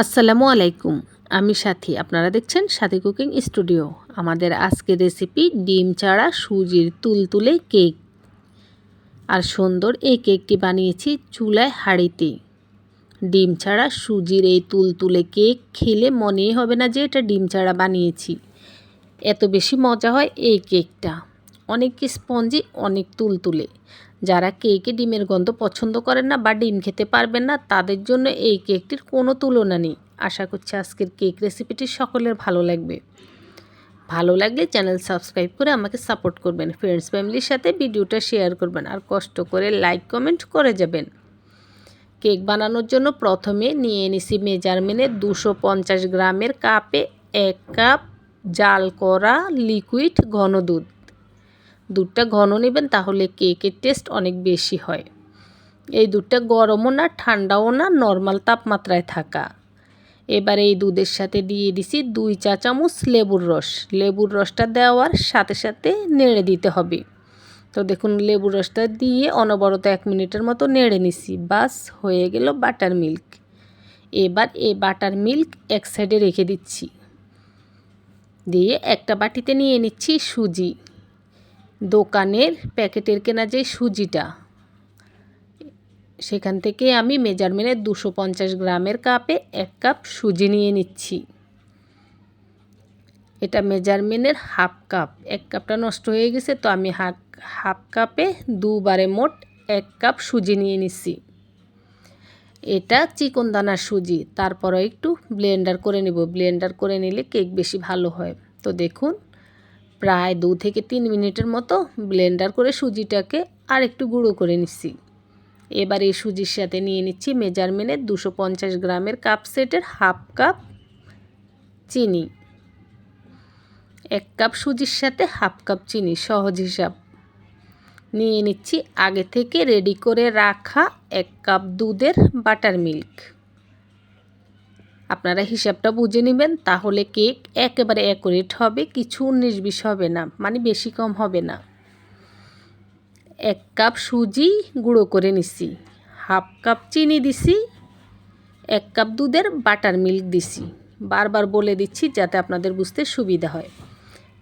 আসসালামু আলাইকুম। আমি সাথী। আপনারা দেখছেন সাথী কুকিং স্টুডিও। আমাদের আজকের রেসিপি ডিম চাড়া সুজির তুলতুলে কেক। আর সুন্দর এই কেকটি বানিয়েছি চুলায় হাঁড়িতে। ডিম ছাড়া সুজির এই তুলতুলে কেক খেলে মনেই হবে না যে এটা ডিম ছাড়া বানিয়েছি। এত বেশি মজা হয় এই কেকটা। অনেক স্পঞ্জি, অনেক তুলতুলে। যারা কেকে ডিমের গন্ধ পছন্দ করেন না বা ডিম খেতে পারবেন না, তাদের জন্য এই কেকটির কোনো তুলনা নেই। আশা করছি আজকের কেক রেসিপিটি সকলের ভালো লাগবে। ভালো লাগলে চ্যানেল সাবস্ক্রাইব করে আমাকে সাপোর্ট করবেন, ফ্রেন্ডস, ফ্যামিলির সাথে ভিডিওটা শেয়ার করবেন আর কষ্ট করে লাইক, কমেন্ট করে যাবেন। কেক বানানোর জন্য প্রথমে নিয়ে নিছি মেজারমেন্টে দুশো পঞ্চাশ গ্রামের কাপে এক কাপ জাল করা লিকুইড ঘন দুধ। দুধটা ঘন নেবেন তাহলে কেকের টেস্ট অনেক বেশি হয়। এই দুধটা গরমও না, ঠান্ডাও না, নর্মাল তাপমাত্রায় থাকা। এবার এই দুধের সাথে দিয়ে দিছি দুই চা চামচ লেবুর রস। লেবুর রসটা দেওয়ার সাথে সাথে নেড়ে দিতে হবে। তো দেখুন, লেবুর রসটা দিয়ে অনবরত এক মিনিটের মতো নেড়ে নিছি। বাস, হয়ে গেল বাটার মিল্ক। এবার এই বাটার মিল্ক এক সাইডে রেখে দিচ্ছি। দিয়ে একটা বাটিতে নিয়ে নিচ্ছি সুজি। দোকানের প্যাকেটের কেনা যে সুজিটা, সেখান থেকে আমি মেজারমেন্টের দুশো পঞ্চাশ গ্রামের কাপে এক কাপ সুজি নিয়ে নিচ্ছি। এটা মেজারমেন্টের হাফ কাপ, এক কাপটা নষ্ট হয়ে গেছে, তো আমি হাফ হাফ কাপে দুবারে মোট এক কাপ সুজি নিয়ে নিচ্ছি। এটা চিকন দানার সুজি তারপরে একটু ব্লেন্ডার করে নেব, ব্লেন্ডার করে নিলে কেক বেশি ভালো হয়। তো দেখুন প্রায় দু থেকে তিন মিনিটের মতো ব্লেন্ডার করে সুজিটাকে আর একটু গুঁড়ো করে নিচ্ছি। এবার এই সুজির সাথে নিয়ে নিচ্ছি মেজারমেন্টের দুশো পঞ্চাশ গ্রামের কাপ সেটের হাফ কাপ চিনি। এক কাপ সুজির সাথে হাফ কাপ চিনি, সহজ হিসাব। নিয়ে নিচ্ছি আগে থেকে রেডি করে রাখা এক কাপ দুধের বাটার মিল্ক। আপনারা হিসাবটা বুঝে নেবেন, তাহলে কেক একেবারে অ্যাকুরেট হবে, কিছু বিশ হবে না মানে বেশি কম হবে না। এক কাপ সুজি গুঁড়ো করে নিছি, হাফ কাপ চিনি দিছি, এক কাপ দুধের বাটার মিল্ক দিছি, বারবার বলে দিচ্ছি যাতে আপনাদের বুঝতে সুবিধা হয়।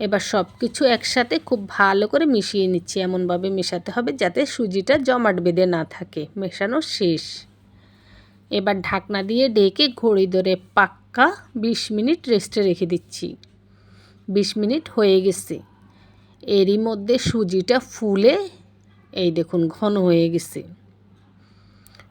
এবার সব কিছু একসাথে খুব ভালো করে মিশিয়ে নিচ্ছি, এমনভাবে মেশাতে হবে যাতে সুজিটা জমাট বেঁধে না থাকে, মেশানো শেষ। এবার ঢাকনা দিয়ে ঢেকে ঘড়ি ধরে পাক্কা বিশ মিনিট রেস্টে রেখে দিচ্ছি। বিশ মিনিট হয়ে গেছে। এরই মধ্যে সুজিটা ফুলে, এই দেখুন, ঘন হয়ে গেছে।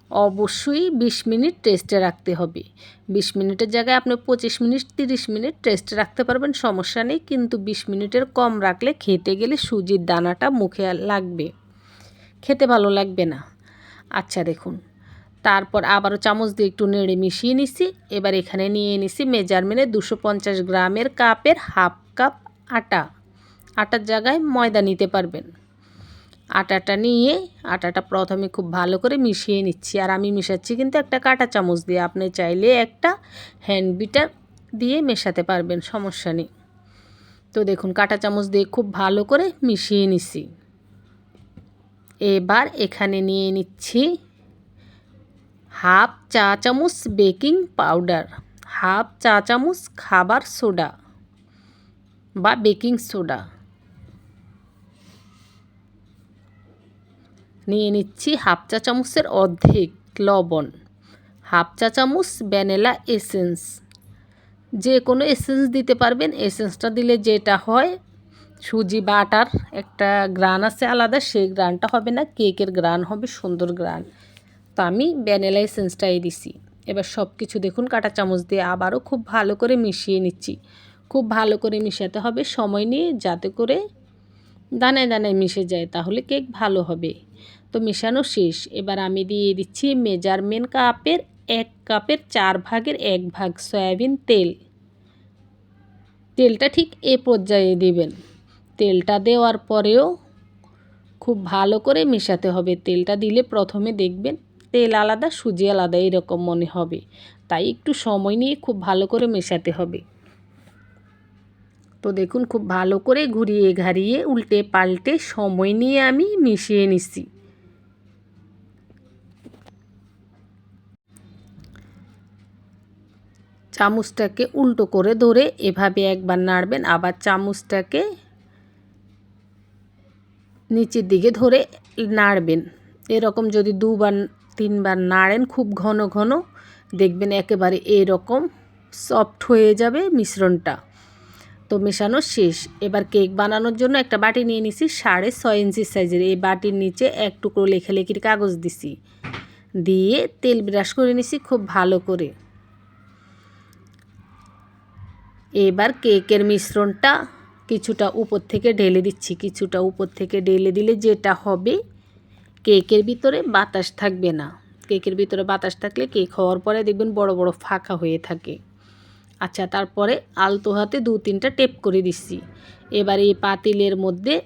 অবশ্যই বিশ মিনিট টেস্টে রাখতে হবে। বিশ মিনিটের জায়গায় আপনি পঁচিশ মিনিট, তিরিশ মিনিট টেস্টে রাখতে পারবেন, সমস্যা নেই, কিন্তু বিশ মিনিটের কম রাখলে খেতে গেলে সুজির দানাটা মুখে লাগবে। খেতে ভালো লাগবে না। আচ্ছা দেখুন তারপর আবারও চামচ দিয়ে একটু নেড়ে মিশিয়ে নিছি। এবার এখানে নিয়ে নিছি মেজারমেন্টে দুশো পঞ্চাশ গ্রামের কাপের হাফ কাপ আটা। আটার জায়গায় ময়দা নিতে পারবেন। আটাটা নিয়ে আটাটা প্রথমে খুব ভালো করে মিশিয়ে নিচ্ছি। আর আমি মিশাচ্ছি কিন্তু একটা কাটা চামচ দিয়ে। আপনি চাইলে একটা হ্যান্ড বিটার দিয়ে মেশাতে পারবেন, সমস্যা নেই। তো দেখুন, কাটা চামচ দিয়ে খুব ভালো করে মিশিয়ে নিছি। এবার এখানে নিয়ে নিচ্ছি হাফ চা চামচ বেকিং পাউডার, হাফ চা চামচ খাবার সোডা বা বেকিং সোডা। নিয়ে নিচ্ছি হাফ চা চামচের অর্ধেক লবণ, হাফ চা চামচ ভ্যানিলা এসেন্স। যে কোনো এসেন্স দিতে পারবেন, এসেন্সটা দিলে যেটা হয়, সুজি বা আটার একটা গ্রান আছে আলাদা, সেই গ্রানটা হবে না, কেকের গ্রান হবে, সুন্দর গ্রান। তো আমি ভ্যানিলা এসেন্সটাই দিছি। এবার সব কিছু দেখুন, কাটা চামচ দিয়ে আবারও খুব ভালো করে মিশিয়ে নিচ্ছি। খুব ভালো করে মিশাতে হবে, সময় নিয়ে যাতে করে দানায় দানায় মিশে যায়, তাহলে কেক ভালো হবে। তো মেশানো শেষ। এবার আমি দিয়ে দিচ্ছি মেজারমেন্ট কাপের এক কাপের চার ভাগের এক ভাগ সয়াবিন তেল। তেলটা ঠিক এ পর্যায়ে দেবেন। তেলটা দেওয়ার পরেও খুব ভালো করে মেশাতে হবে। তেলটা দিলে প্রথমে দেখবেন তেল আলাদা, সুজি আলাদা, এরকম মনে হবে। তাই একটু সময় নিয়ে খুব ভালো করে মেশাতে হবে। তো দেখুন, খুব ভালো করে ঘুরিয়ে ঘাড়িয়ে উল্টে পাল্টে সময় নিয়ে আমি মিশিয়ে নিচ্ছি। চামচটাকে উল্টো করে ধরে এভাবে একবার নাড়বেন, আবার চামচটাকে নিচের দিকে ধরে নাড়বেন। এরকম যদি দুবার তিনবার নাড়েন খুব ঘন ঘন, দেখবেন একেবারে এরকম সফট হয়ে যাবে মিশ্রণটা। তো মেশানো শেষ। এবার কেক বানানোর জন্য একটা বাটি নিয়ে নিছি সাড়ে ছয় ইঞ্চি সাইজের। এই বাটির নিচে এক টুকরো লেখালেখির কাগজ দিছি। দিয়ে তেল ব্রাশ করে নিছি খুব ভালো করে। এবার কেকের মিশ্রণটা কিছুটা উপর থেকে ঢেলে দিচ্ছি। কিছুটা উপর থেকে ঢেলে দিলে যেটা হবে কেকের ভিতরে বাতাস থাকবে না। কেকের ভিতরে বাতাস থাকলে কেক হওয়ার পরে দেখবেন বড় বড় ফাঁকা হয়ে থাকে। আচ্ছা তারপরে আলতো হাতে দু, তিনটা টেপ করে দিচ্ছি। এবার এই পাতিলের মধ্যে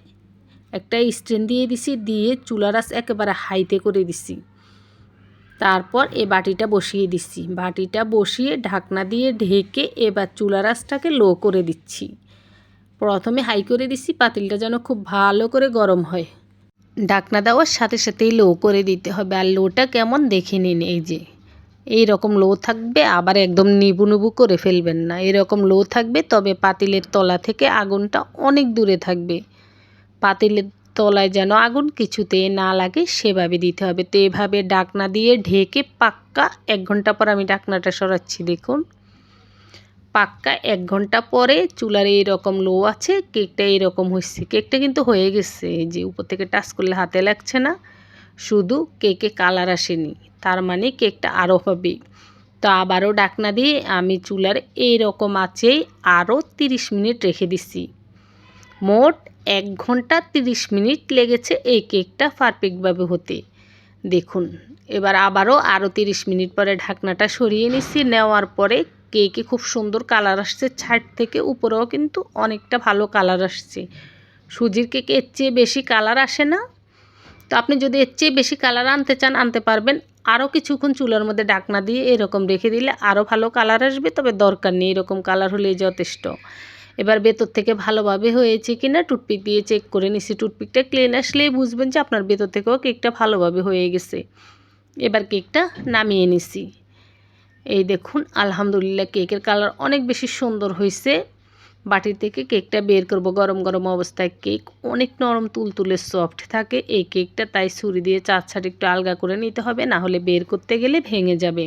একটা স্ট্যান্ড দিয়ে দিছি, দিয়ে চুলারাস একেবারে হাইতে করে দিছি। তারপর এ বাটিটা বসিয়ে দিচ্ছি। বাটিটা বসিয়ে ঢাকনা দিয়ে ঢেকে এবার চুলারাসটাকে লো করে দিচ্ছি। প্রথমে হাই করে দিচ্ছি, পাতিলটা যেন খুব ভালো করে গরম হয়। ঢাকনা দেওয়ার সাথে সাথেই লো করে দিতে হবে। আর লোটা কেমন দেখে নিন এই যে। এই রকম লো থাকবে, আবার একদম নিবু নিবু করে ফেলবেন না। এরকম লো থাকবে, তবে পাতিলের তলা থেকে আগুনটা অনেক দূরে থাকবে। পাতিলের তলায় যেন আগুন কিছুতে না লাগে, সেভাবে দিতে হবে। তো এভাবে ডাকনা দিয়ে ঢেকে পাক্কা এক ঘণ্টা পর আমি ডাকনাটা সরাচ্ছি, দেখুন। পাক্কা এক ঘণ্টা পরে চুলার এইরকম লো আছে, কেকটা এইরকম হচ্ছে কেকটা কিন্তু হয়ে গেছে যে উপর থেকে টাচ করলে হাতে লাগছে না। শুধু কেকে কালার আসেনি, তার মানে কেকটা আরও হবে। তো আবারও ডাকনা দিয়ে আমি চুলার এই রকম আছেই আরও তিরিশ মিনিট রেখে দিছি। মোট এক ঘণ্টা তিরিশ মিনিট লেগেছে এই কেকটা পারফেক্টভাবে হতে। দেখুন, এবার আবারও আরও তিরিশ মিনিট পরে ঢাকনাটা সরিয়ে নিচ্ছি নেওয়ার পরে কেকে খুব সুন্দর কালার আসছে। ছাট থেকে উপরেও কিন্তু অনেকটা ভালো কালার আসছে। সুজির কেকে এর চেয়ে বেশি কালার আসে না। তো আপনি যদি এর চেয়ে বেশি কালার আনতে চান, আনতে পারবেন। আরও কিছুক্ষণ চুলার মধ্যে ডাকনা দিয়ে এরকম রেখে দিলে আরও ভালো কালার আসবে। তবে দরকার নেই এরকম কালার হলেই যথেষ্ট। এবার ভেতর থেকে ভালোভাবে হয়েছে কি না টুথপিক দিয়ে চেক করে নিছি। টুথপিকটা ক্লিন আসলেই বুঝবেন যে আপনার ভেতর থেকেও কেকটা ভালোভাবে হয়ে গেছে। এবার কেকটা নামিয়ে নিছি। এই দেখুন, আলহামদুলিল্লাহ কেকের কালার অনেক বেশি সুন্দর হয়েছে বাটি থেকে কেকটা বের করব গরম গরম অবস্থায়। কেক অনেক নরম তুলতুলে সফট থাকে। এই কেকটা তাই ছুরি দিয়ে চার একটু আলগা করে নিতে হবে, না হলে বের করতে গেলে ভেঙে যাবে।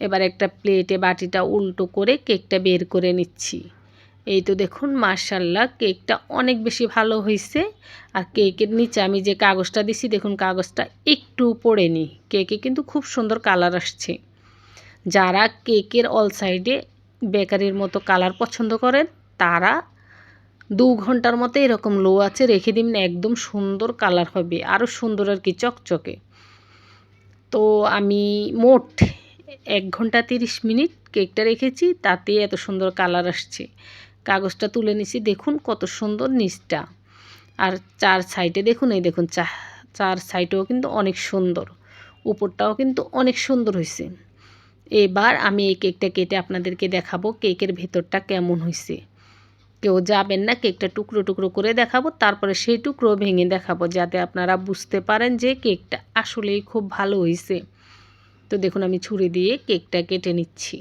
এবার একটা প্লেটে বাটিটা উল্টো করে কেকটা বের করে নিচ্ছি। এই তো দেখুন মার্শাল্লাহ কেকটা অনেক বেশি ভালো হয়েছে আর কেকের নিচে আমি যে কাগজটা দিছি, দেখুন, কাগজটা একটু পড়েনি। কেকে কিন্তু খুব সুন্দর কালার আসছে। যারা কেকের অল সাইডে বেকারির মতো কালার পছন্দ করেন, তারা দু ঘণ্টার মতো এরকম লো আছে রেখে দিন, একদম সুন্দর কালার হবে আরও সুন্দর আর কি চকচকে। তো আমি মোট এক ঘণ্টা তিরিশ মিনিট কেকটা রেখেছি, তাতে এত সুন্দর কালার আসছে। কাগজটা তুলে নিছি, দেখুন কত সুন্দর নিচটা। আর চার সাইডে দেখুন, এই দেখুন চা, চার সাইডেও কিন্তু অনেক সুন্দর, উপরটাও কিন্তু অনেক সুন্দর হয়েছে এবার আমি এই কেকটা কেটে আপনাদেরকে দেখাবো কেকের ভেতরটা কেমন হয়েছে কেউ যাবেন না, কেকটা টুকরো টুকরো করে দেখাবো, তারপরে সেই টুকরো ভেঙে দেখাবো, যাতে আপনারা বুঝতে পারেন যে কেকটা আসলেই খুব ভালো হয়েছে তো দেখুন, আমি ছুরি দিয়ে কেকটা কেটে নিচ্ছি।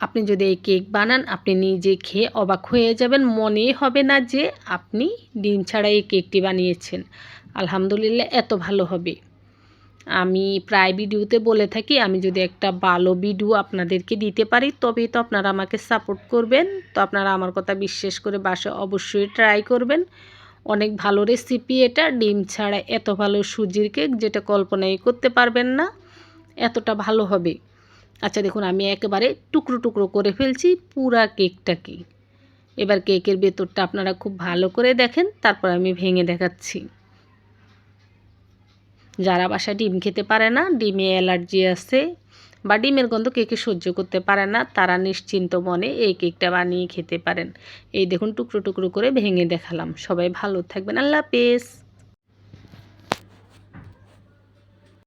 আপনি যদি এই কেক বানান, আপনি নিজে খেয়ে অবাক হয়ে যাবেন। মনেই হবে না যে আপনি ডিম ছাড়া এই কেকটি বানিয়েছেন। আলহামদুলিল্লাহ, এত ভালো হবে। আমি প্রায় ভিডিওতে বলে থাকি, আমি যদি একটা ভালো ভিডিও আপনাদেরকে দিতে পারি, তবেই তো আপনারা আমাকে সাপোর্ট করবেন। তো আপনারা আমার কথা বিশ্বাস করে বাসা অবশ্যই ট্রাই করবেন। অনেক ভালো রেসিপি এটা, ডিম ছাড়া এত ভালো সুজির কেক যেটা কল্পনাই করতে পারবেন না, এতটা ভালো হবে। আচ্ছা দেখুন, আমি একেবারে টুকরো টুকরো করে ফেলছি পুরা কেকটাকে এবার কেকের ভেতরটা আপনারা খুব ভালো করে দেখেন, তারপর আমি ভেঙে দেখাচ্ছি। যারা বাসায় ডিম খেতে পারে না, ডিমে অ্যালার্জি আছে বা ডিমের গন্ধ কেকে সহ্য করতে পারে না, তারা নিশ্চিন্ত মনে এই কেকটা বানিয়ে খেতে পারেন। এই দেখুন টুকরো টুকরো করে ভেঙে দেখালাম। সবাই ভালো থাকবেন। আল্লাহ হাফেজ।